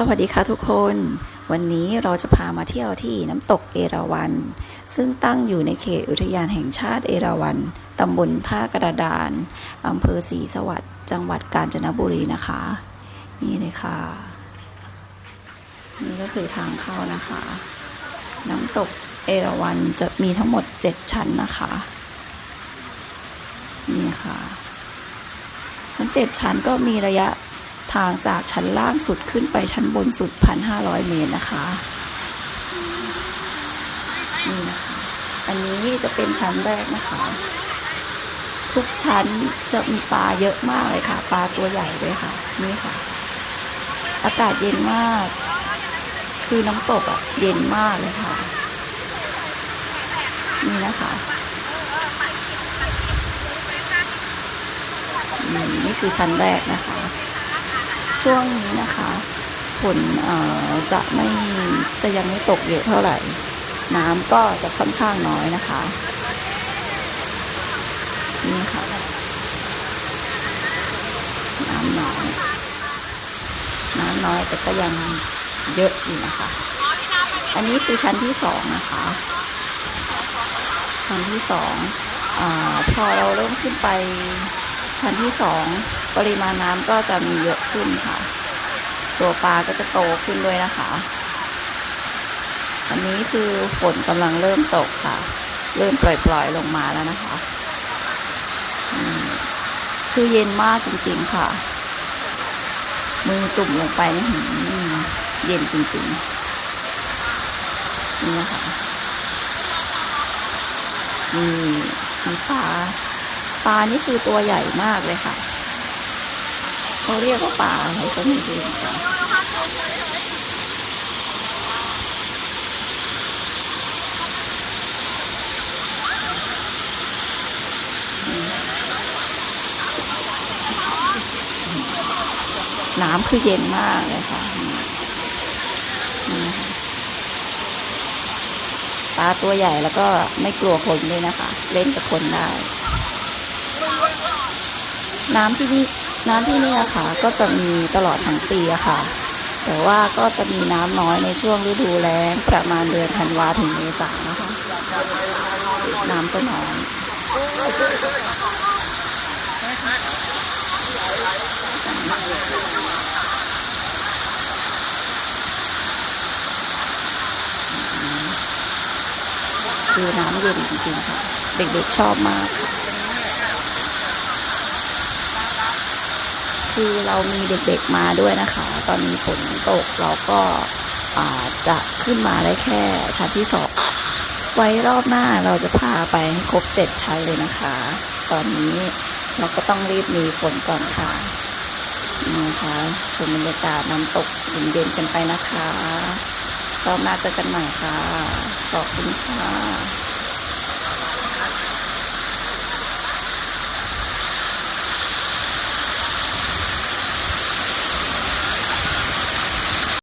สวัสดีค่ะทุกคน วันนี้เราจะพามาเที่ยวที่น้ำตกเอราวัณซึ่งตั้งอยู่ในเขตอุทยานแห่งชาติเอราวัณตำบลท่ากระดานอำเภอศรีสวัสดิ์จังหวัดกาญจนบุรีนะคะ นี่เลยค่ะ นี่ก็คือทางเข้านะคะ น้ำตกเอราวัณจะมีทั้งหมด 7 ชั้นนะคะ นี่ค่ะ ทั้งเจ็ดชั้นก็มีระยะ ทางจากชั้นล่างสุดขึ้นไปชั้นบนสุด 1,500 เมตรนะคะนี่นะคะอันนี้จะเป็นชั้นแรกนะคะ ทุกชั้นจะมีปลาเยอะมากเลยค่ะ ปลาตัวใหญ่เลยค่ะ นี่ค่ะ อากาศเย็นมาก คือน้ำตกอะเย็นมากเลยค่ะ นี่นะคะอืมนี่คือชั้นแรกนะคะ ช่วงนี้นะคะฝนจะไม่จะยังไม่ตกเยอะเท่าไหร่ น้ำก็จะค่อนข้างน้อยนะคะ นี่ค่ะ น้ำน้อย น้ำน้อยแต่ก็ยังเยอะอยู่นะคะ อันนี้คือชั้นที่สองนะคะ ชั้นที่สองอพอเราเริ่มขึ้นไป ชั้นที่สองปริมาณน้ำก็จะมีเยอะขึ้นค่ะ ตัวปลาก็จะโตขึ้นด้วยนะคะ อันนี้คือฝนกำลังเริ่มตกค่ะ เริ่มปล่อยๆลงมาแล้วนะคะ คือเย็นมากจริงๆค่ะ มือจุ่มลงไปนี่หืมเย็นจริงๆ นี่นะคะนี่มีปลา ปลานี่คือตัวใหญ่มากเลยค่ะเขาเรียกว่าปลาอะไรก็ไม่รู้เหมือนกันน้ำคือเย็นมากเลยค่ะนี่นะคะปลาตัวใหญ่แล้วก็ไม่กลัวคนด้วยนะคะ เล่นกับคนได้ น้ำที่นี่น้ำที่นี่อะค่ะ ก็จะมีตลอดทั้งปีอะค่ะ แต่ว่าก็จะมีน้ำน้อยในช่วงฤดูแล้งประมาณเดือนธันวาถึงเมษานะคะ น้ำจะน้อยคือน้ำเย็นจริงๆค่ะ เด็กๆชอบมากค่ะ คือเรามีเด็กๆมาด้วยนะคะ ตอนนี้ฝนตกเราก็าจะขึ้นมาได้แค่ชั้นที่สองไว้รอบหน้าเราจะพาไปให้ครบเจ็ดชั้นเลยนะคะ ตอนนี้เราก็ต้องรีบหนีฝนก่อนค่ะนี่นะคะชมบรรยากาศน้ำตกเย็นๆกันไปนะคะรอบหน้าเจอกันใหม่ค่ะ ขอบคุณค่ะ